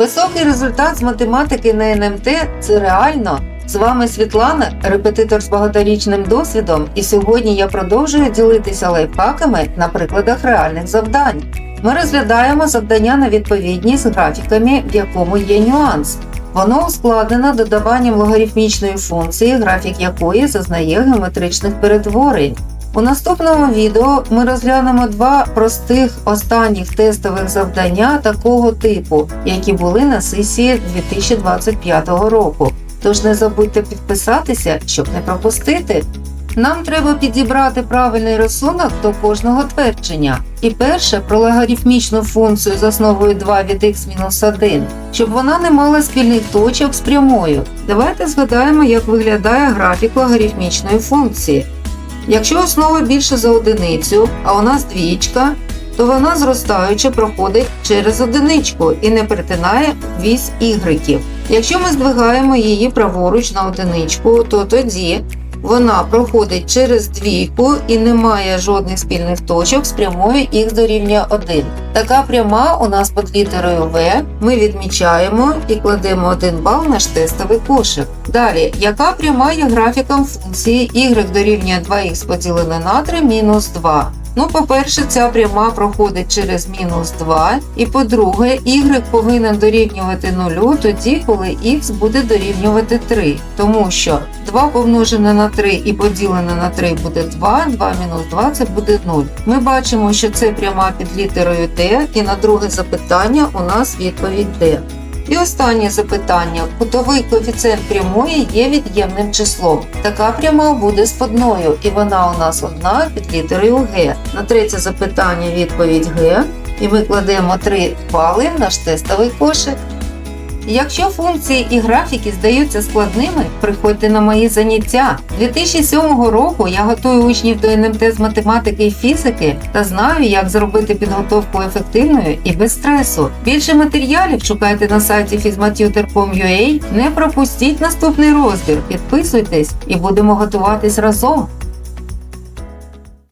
Високий результат з математики на НМТ це реально. З вами Світлана, репетитор з багаторічним досвідом, і сьогодні я продовжую ділитися лайфхаками на прикладах реальних завдань. Ми розглядаємо завдання на відповідність з графіками, в якому є нюанс. Воно ускладнено додаванням логарифмічної функції, графік якої зазнає геометричних перетворень. У наступному відео ми розглянемо два простих останніх тестових завдання такого типу, які були на сесії 2025 року. Тож не забудьте підписатися, щоб не пропустити. Нам треба підібрати правильний рисунок до кожного твердження. І перше про логарифмічну функцію з основою 2 від x-1, щоб вона не мала спільних точок з прямою. Давайте згадаємо, як виглядає графік логарифмічної функції. Якщо основа більше за одиницю, а у нас двічка, то вона зростаючи проходить через одиничку і не перетинає вісь ігриків. Якщо ми здвигаємо її праворуч на одиничку, то тоді вона проходить через двійку і не має жодних спільних точок з прямою х рівня 1. Така пряма у нас під літерою В ми відмічаємо і кладемо 1 бал наш тестовий кошик. Далі, яка пряма є графіком функції y до рівня 2х поділене на 3 мінус 2? Ну, по-перше, ця пряма проходить через мінус 2, і по-друге, y повинен дорівнювати 0 тоді, коли х буде дорівнювати 3, тому що 2 помножене на 3 і поділене на 3 буде 2, 2 мінус 2 це буде 0. Ми бачимо, що це пряма під літерою d, і на друге запитання у нас відповідь d. І останнє запитання. Кутовий коефіцієнт прямої є від'ємним числом. Така пряма буде сподною, і вона у нас одна під літерою Г. На третє запитання відповідь Г. І ми кладемо 3 бали в наш тестовий кошик. Якщо функції і графіки здаються складними, приходьте на мої заняття. 2007 року я готую учнів до НМТ з математики і фізики та знаю, як зробити підготовку ефективною і без стресу. Більше матеріалів шукайте на сайті fizmatutor.com.ua. Не пропустіть наступний розбір, підписуйтесь і будемо готуватись разом.